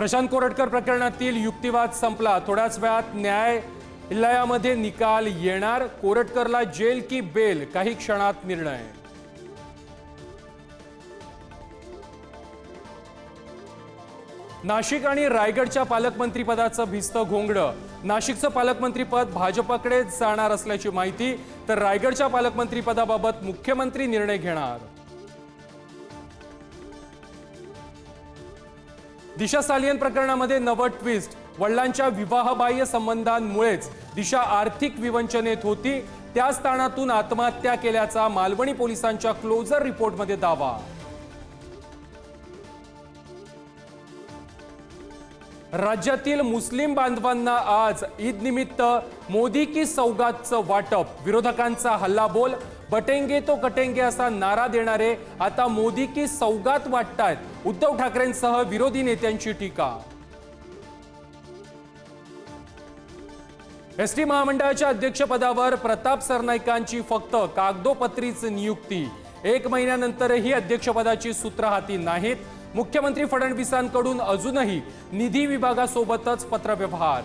प्रशांत कोरटकर प्रकरणातील युक्तिवाद संपला. थोड्याच वेळात न्यायालयामध्ये निकाल येणार. कोरटकरला जेल की बेल? काही क्षणात निर्णय. नाशिक आणि रायगडच्या पालकमंत्रीपदाचं भिस्त घोंगडं. नाशिकचं पालकमंत्रीपद भाजपकडे जाणार असल्याची माहिती तर रायगडच्या पालकमंत्रीपदाबाबत मुख्यमंत्री निर्णय घेणार. दिशा सालियन प्रकरणामध्ये नवं ट्विस्ट वडिलांच्या विवाहबाह्य संबंधांमुळेच दिशा आर्थिक विवंचनेत होती. त्या स्थानातून आत्महत्या केल्याचा मालवणी पोलिसांच्या क्लोजर रिपोर्टमध्ये दावा. राज्यातील मुस्लिम बांधवांना आज ईद निमित्त मोदी की सौगातचं वाटप. विरोधकांचा हल्लाबोल बटेंगे तो कटेंगे असा नारा देणारे आता मोदी की सौगात वाटतायत उद्धव ठाकरेंसह विरोधी नेत्यांची टीका. एस टी महामंडळाच्या अध्यक्षपदावर प्रताप सरनाईकांची फक्त कागदोपत्रीच नियुक्ती. एक महिन्यानंतरही अध्यक्षपदाची सूत्र हाती नाहीत मुख्यमंत्री फडणवीसांकडून अजूनही निधी विभागासोबतच पत्रव्यवहार.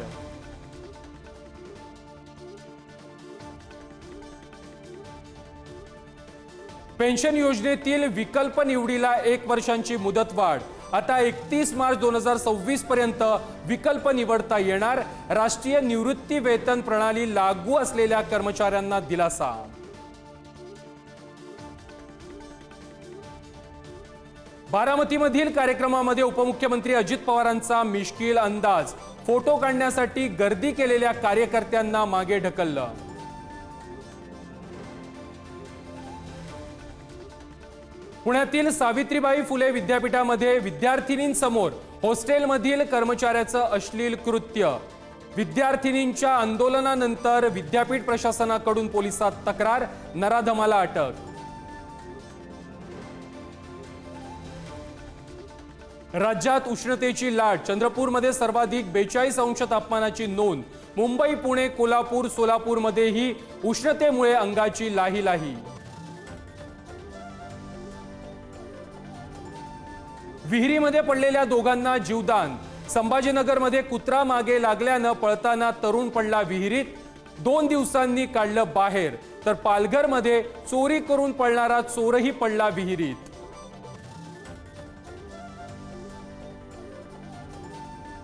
पेन्शन योजनेतील विकल्प निवडीला एक वर्षांची मुदतवाढ आता एकतीस मार्च दोन हजार सव्वीस पर्यंत विकल्प निवडता येणार. राष्ट्रीय निवृत्ती वेतन प्रणाली लागू असलेल्या कर्मचाऱ्यांना दिलासा. बारामतीमधील कार्यक्रमामध्ये उपमुख्यमंत्री अजित पवारांचा मिश्किल अंदाज. फोटो काढण्यासाठी गर्दी केलेल्या कार्यकर्त्यांना मागे ढकललं. पुण्यातील सावित्रीबाई फुले विद्यापीठामध्ये विद्यार्थिनींसमोर हॉस्टेलमधील कर्मचाऱ्याचं अश्लील कृत्य. विद्यार्थिनींच्या आंदोलनानंतर विद्यापीठ प्रशासनाकडून पोलिसात तक्रार नराधमाला अटक. राज्यात उष्णतेची लाट. चंद्रपूरमध्ये सर्वाधिक बेचाळीस अंश तापमानाची नोंद. मुंबई पुणे कोल्हापूर सोलापूरमध्येही उष्णतेमुळे अंगाची लाही लाही विहिरीमध्ये पडलेल्या दोघांना जीवदान. संभाजीनगरमध्ये कुत्रा मागे लागल्यानं पळताना तरुण पडला विहिरीत. दोन दिवसांनी काढलं बाहेर. तर पालघरमध्ये चोरी करून पळणारा चोरही पडला विहिरीत.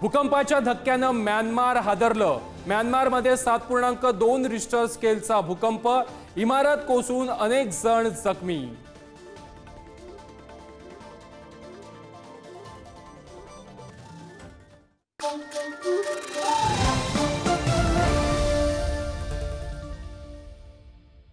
भूकंपाच्या धक्क्यानं म्यानमार हादरलं. म्यानमारमध्ये सात पूर्णांक दोन रिस्टर स्केलचा भूकंप. इमारत कोसळून अनेक जण जखमी.